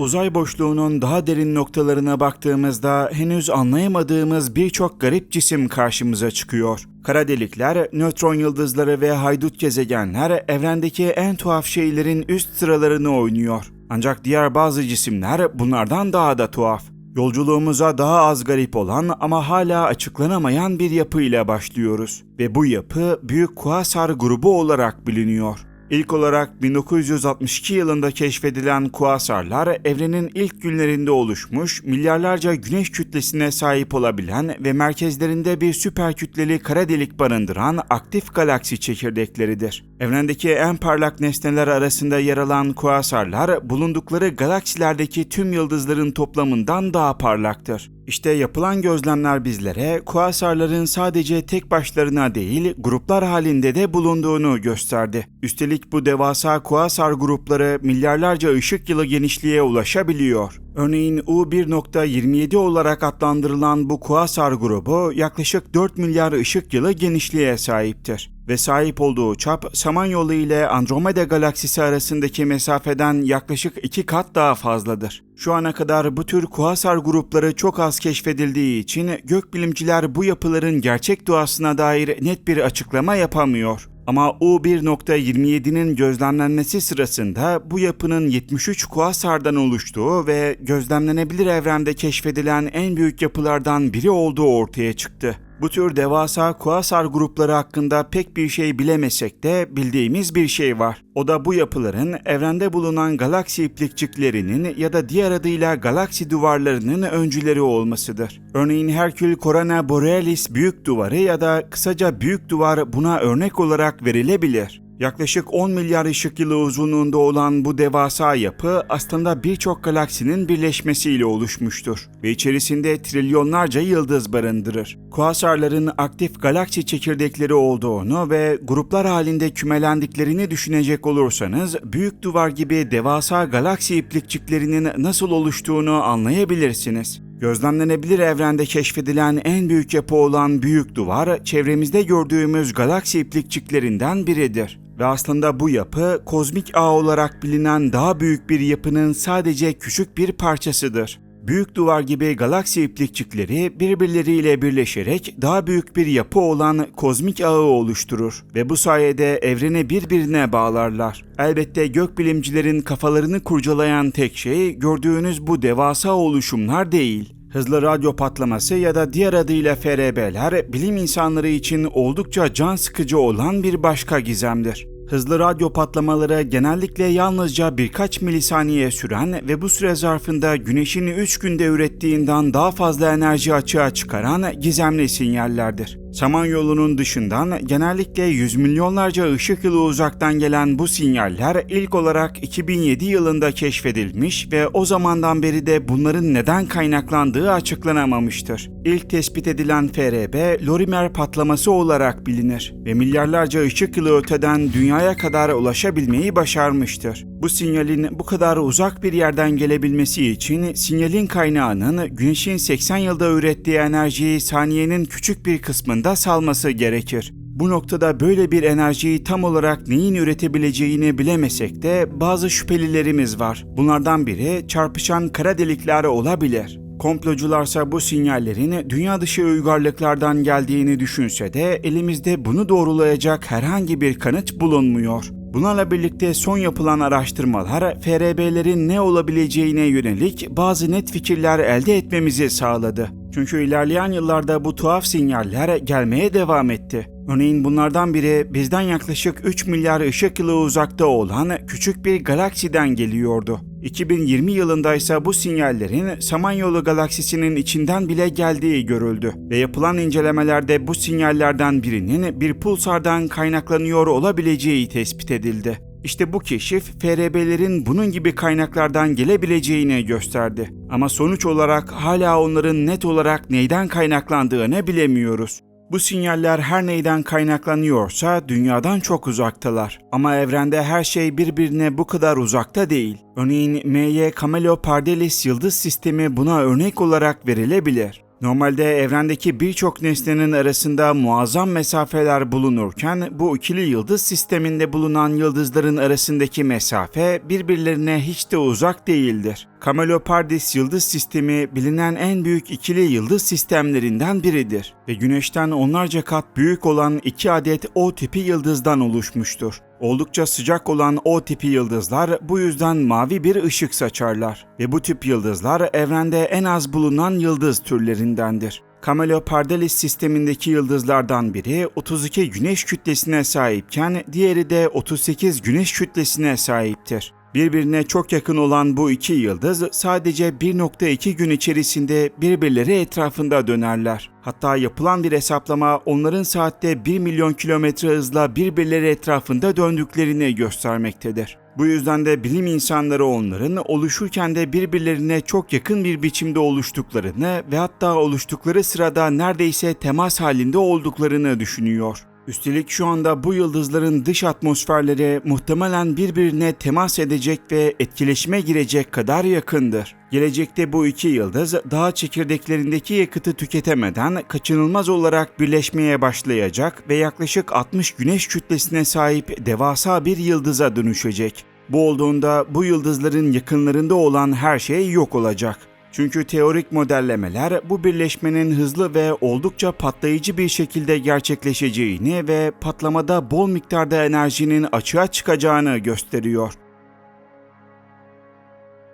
Uzay boşluğunun daha derin noktalarına baktığımızda henüz anlayamadığımız birçok garip cisim karşımıza çıkıyor. Kara delikler, nötron yıldızları ve haydut gezegenler evrendeki en tuhaf şeylerin üst sıralarını oynuyor. Ancak diğer bazı cisimler bunlardan daha da tuhaf. Yolculuğumuza daha az garip olan ama hala açıklanamayan bir yapıyla başlıyoruz ve bu yapı Büyük Kuasar grubu olarak biliniyor. İlk olarak 1962 yılında keşfedilen kuasarlar evrenin ilk günlerinde oluşmuş, milyarlarca güneş kütlesine sahip olabilen ve merkezlerinde bir süper kütleli kara delik barındıran aktif galaksi çekirdekleridir. Evrendeki en parlak nesneler arasında yer alan kuasarlar bulundukları galaksilerdeki tüm yıldızların toplamından daha parlaktır. İşte yapılan gözlemler bizlere kuasarların sadece tek başlarına değil gruplar halinde de bulunduğunu gösterdi. Üstelik bu devasa kuasar grupları milyarlarca ışık yılı genişliğe ulaşabiliyor. Örneğin U1.27 olarak adlandırılan bu kuasar grubu yaklaşık 4 milyar ışık yılı genişliğe sahiptir ve sahip olduğu çap Samanyolu ile Andromeda galaksisi arasındaki mesafeden yaklaşık iki kat daha fazladır. Şu ana kadar bu tür kuasar grupları çok az keşfedildiği için gökbilimciler bu yapıların gerçek doğasına dair net bir açıklama yapamıyor. Ama U1.27'nin gözlemlenmesi sırasında bu yapının 73 kuasardan oluştuğu ve gözlemlenebilir evrende keşfedilen en büyük yapılardan biri olduğu ortaya çıktı. Bu tür devasa kuasar grupları hakkında pek bir şey bilemesek de bildiğimiz bir şey var. O da bu yapıların evrende bulunan galaksi iplikçiklerinin ya da diğer adıyla galaksi duvarlarının öncüleri olmasıdır. Örneğin Herkül Corona Borealis büyük duvarı ya da kısaca büyük duvar buna örnek olarak verilebilir. Yaklaşık 10 milyar ışık yılı uzunluğunda olan bu devasa yapı aslında birçok galaksinin birleşmesiyle oluşmuştur ve içerisinde trilyonlarca yıldız barındırır. Kuasarların aktif galaksi çekirdekleri olduğunu ve gruplar halinde kümelendiklerini düşünecek olursanız büyük duvar gibi devasa galaksi iplikçiklerinin nasıl oluştuğunu anlayabilirsiniz. Gözlemlenebilir evrende keşfedilen en büyük yapı olan büyük duvar, çevremizde gördüğümüz galaksi iplikçiklerinden biridir. Ve aslında bu yapı kozmik ağ olarak bilinen daha büyük bir yapının sadece küçük bir parçasıdır. Büyük duvar gibi galaksi iplikçikleri birbirleriyle birleşerek daha büyük bir yapı olan kozmik ağı oluşturur ve bu sayede evreni birbirine bağlarlar. Elbette gökbilimcilerin kafalarını kurcalayan tek şey gördüğünüz bu devasa oluşumlar değil. Hızlı radyo patlaması ya da diğer adıyla FRB'ler bilim insanları için oldukça can sıkıcı olan bir başka gizemdir. Hızlı radyo patlamaları genellikle yalnızca birkaç milisaniye süren ve bu süre zarfında güneşin 3 günde ürettiğinden daha fazla enerji açığa çıkaran gizemli sinyallerdir. Samanyolu'nun dışından genellikle yüz milyonlarca ışık yılı uzaktan gelen bu sinyaller ilk olarak 2007 yılında keşfedilmiş ve o zamandan beri de bunların neden kaynaklandığı açıklanamamıştır. İlk tespit edilen FRB, Lorimer patlaması olarak bilinir ve milyarlarca ışık yılı öteden dünyaya kadar ulaşabilmeyi başarmıştır. Bu sinyalin bu kadar uzak bir yerden gelebilmesi için sinyalin kaynağının güneşin 80 yılda ürettiği enerjiyi saniyenin küçük bir kısmında salması gerekir. Bu noktada böyle bir enerjiyi tam olarak neyin üretebileceğini bilemesek de bazı şüphelilerimiz var. Bunlardan biri çarpışan kara delikler olabilir. Komplocularsa bu sinyallerin dünya dışı uygarlıklardan geldiğini düşünse de elimizde bunu doğrulayacak herhangi bir kanıt bulunmuyor. Bunlarla birlikte son yapılan araştırmalar FRB'lerin ne olabileceğine yönelik bazı net fikirler elde etmemizi sağladı. Çünkü ilerleyen yıllarda bu tuhaf sinyaller gelmeye devam etti. Örneğin bunlardan biri bizden yaklaşık 3 milyar ışık yılı uzakta olan küçük bir galaksiden geliyordu. 2020 yılında ise bu sinyallerin Samanyolu galaksisinin içinden bile geldiği görüldü ve yapılan incelemelerde bu sinyallerden birinin bir pulsardan kaynaklanıyor olabileceği tespit edildi. İşte bu keşif FRB'lerin bunun gibi kaynaklardan gelebileceğini gösterdi. Ama sonuç olarak hala onların net olarak neyden kaynaklandığını bilemiyoruz. Bu sinyaller her neyden kaynaklanıyorsa dünyadan çok uzaktalar. Ama evrende her şey birbirine bu kadar uzakta değil. Örneğin MY Camelo Pardelis yıldız sistemi buna örnek olarak verilebilir. Normalde evrendeki birçok nesnenin arasında muazzam mesafeler bulunurken bu ikili yıldız sisteminde bulunan yıldızların arasındaki mesafe birbirlerine hiç de uzak değildir. Camelopardis yıldız sistemi bilinen en büyük ikili yıldız sistemlerinden biridir ve Güneş'ten onlarca kat büyük olan iki adet O tipi yıldızdan oluşmuştur. Oldukça sıcak olan O tipi yıldızlar bu yüzden mavi bir ışık saçarlar ve bu tip yıldızlar evrende en az bulunan yıldız türlerindendir. Camelopardalis sistemindeki yıldızlardan biri 32 güneş kütlesine sahipken diğeri de 38 güneş kütlesine sahiptir. Birbirine çok yakın olan bu iki yıldız sadece 1.2 gün içerisinde birbirleri etrafında dönerler. Hatta yapılan bir hesaplama onların saatte 1 milyon kilometre hızla birbirleri etrafında döndüklerini göstermektedir. Bu yüzden de bilim insanları onların oluşurken de birbirlerine çok yakın bir biçimde oluştuklarını ve hatta oluştukları sırada neredeyse temas halinde olduklarını düşünüyor. Üstelik şu anda bu yıldızların dış atmosferleri muhtemelen birbirine temas edecek ve etkileşime girecek kadar yakındır. Gelecekte bu iki yıldız daha çekirdeklerindeki yakıtı tüketemeden kaçınılmaz olarak birleşmeye başlayacak ve yaklaşık 60 güneş kütlesine sahip devasa bir yıldıza dönüşecek. Bu olduğunda bu yıldızların yakınlarında olan her şey yok olacak. Çünkü teorik modellemeler bu birleşmenin hızlı ve oldukça patlayıcı bir şekilde gerçekleşeceğini ve patlamada bol miktarda enerjinin açığa çıkacağını gösteriyor.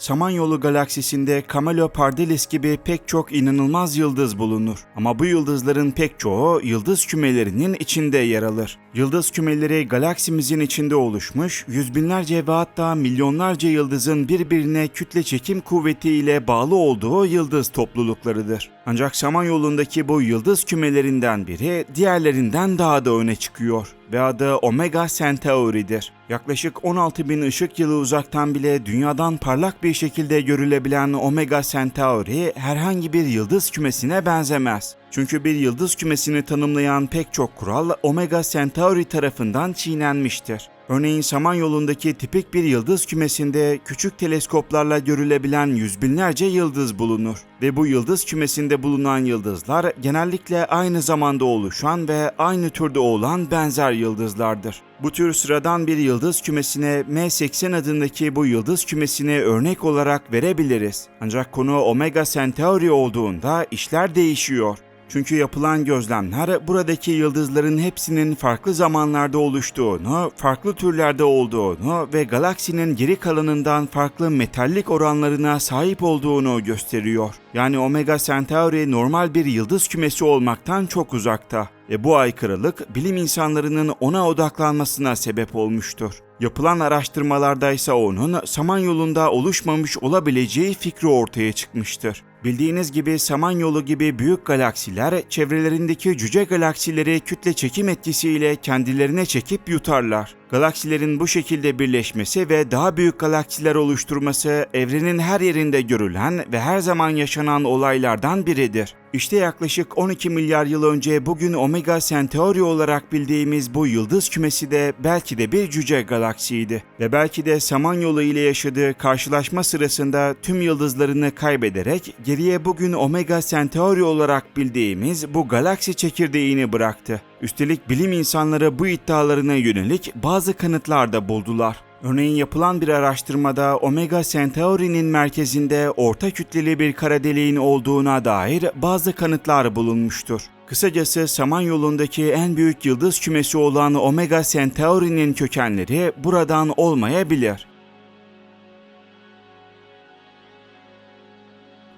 Samanyolu galaksisinde Camelopardalis gibi pek çok inanılmaz yıldız bulunur. Ama bu yıldızların pek çoğu yıldız kümelerinin içinde yer alır. Yıldız kümeleri galaksimizin içinde oluşmuş, yüz binlerce ve hatta milyonlarca yıldızın birbirine kütle çekim kuvveti ile bağlı olduğu yıldız topluluklarıdır. Ancak Samanyolu'ndaki bu yıldız kümelerinden biri diğerlerinden daha da öne çıkıyor ve adı Omega Centauri'dir. Yaklaşık 16 bin ışık yılı uzaktan bile dünyadan parlak bir şekilde görülebilen Omega Centauri herhangi bir yıldız kümesine benzemez. Çünkü bir yıldız kümesini tanımlayan pek çok kural Omega Centauri tarafından çiğnenmiştir. Örneğin Samanyolu'ndaki tipik bir yıldız kümesinde küçük teleskoplarla görülebilen yüz binlerce yıldız bulunur ve bu yıldız kümesinde bulunan yıldızlar genellikle aynı zamanda oluşan ve aynı türde olan benzer yıldızlardır. Bu tür sıradan bir yıldız kümesine M80 adındaki bu yıldız kümesini örnek olarak verebiliriz. Ancak konu Omega Centauri olduğunda işler değişiyor. Çünkü yapılan gözlemler buradaki yıldızların hepsinin farklı zamanlarda oluştuğunu, farklı türlerde olduğunu ve galaksinin geri kalanından farklı metallik oranlarına sahip olduğunu gösteriyor. Yani Omega Centauri normal bir yıldız kümesi olmaktan çok uzakta ve bu aykırılık bilim insanlarının ona odaklanmasına sebep olmuştur. Yapılan araştırmalarda ise onun Samanyolu'nda oluşmamış olabileceği fikri ortaya çıkmıştır. Bildiğiniz gibi Samanyolu gibi büyük galaksiler çevrelerindeki cüce galaksileri kütle çekim etkisiyle kendilerine çekip yutarlar. Galaksilerin bu şekilde birleşmesi ve daha büyük galaksiler oluşturması evrenin her yerinde görülen ve her zaman yaşanan olaylardan biridir. İşte yaklaşık 12 milyar yıl önce bugün Omega Centauri olarak bildiğimiz bu yıldız kümesi de belki de bir cüce galaksiydi. Ve belki de Samanyolu ile yaşadığı karşılaşma sırasında tüm yıldızlarını kaybederek geriye bugün Omega Centauri olarak bildiğimiz bu galaksi çekirdeğini bıraktı. Üstelik bilim insanları bu iddialarına yönelik bazı kanıtlar da buldular. Örneğin yapılan bir araştırmada Omega Centauri'nin merkezinde orta kütleli bir kara deliğin olduğuna dair bazı kanıtlar bulunmuştur. Kısacası Samanyolu'ndaki en büyük yıldız kümesi olan Omega Centauri'nin kökenleri buradan olmayabilir.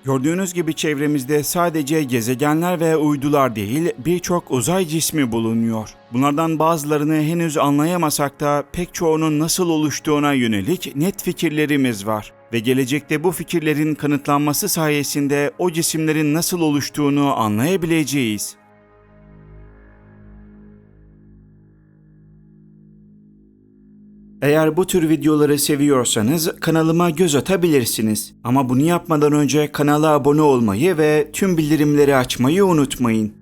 Gördüğünüz gibi çevremizde sadece gezegenler ve uydular değil birçok uzay cismi bulunuyor. Bunlardan bazılarını henüz anlayamasak da pek çoğunun nasıl oluştuğuna yönelik net fikirlerimiz var. Ve gelecekte bu fikirlerin kanıtlanması sayesinde o cisimlerin nasıl oluştuğunu anlayabileceğiz. Eğer bu tür videoları seviyorsanız kanalıma göz atabilirsiniz. Ama bunu yapmadan önce kanala abone olmayı ve tüm bildirimleri açmayı unutmayın.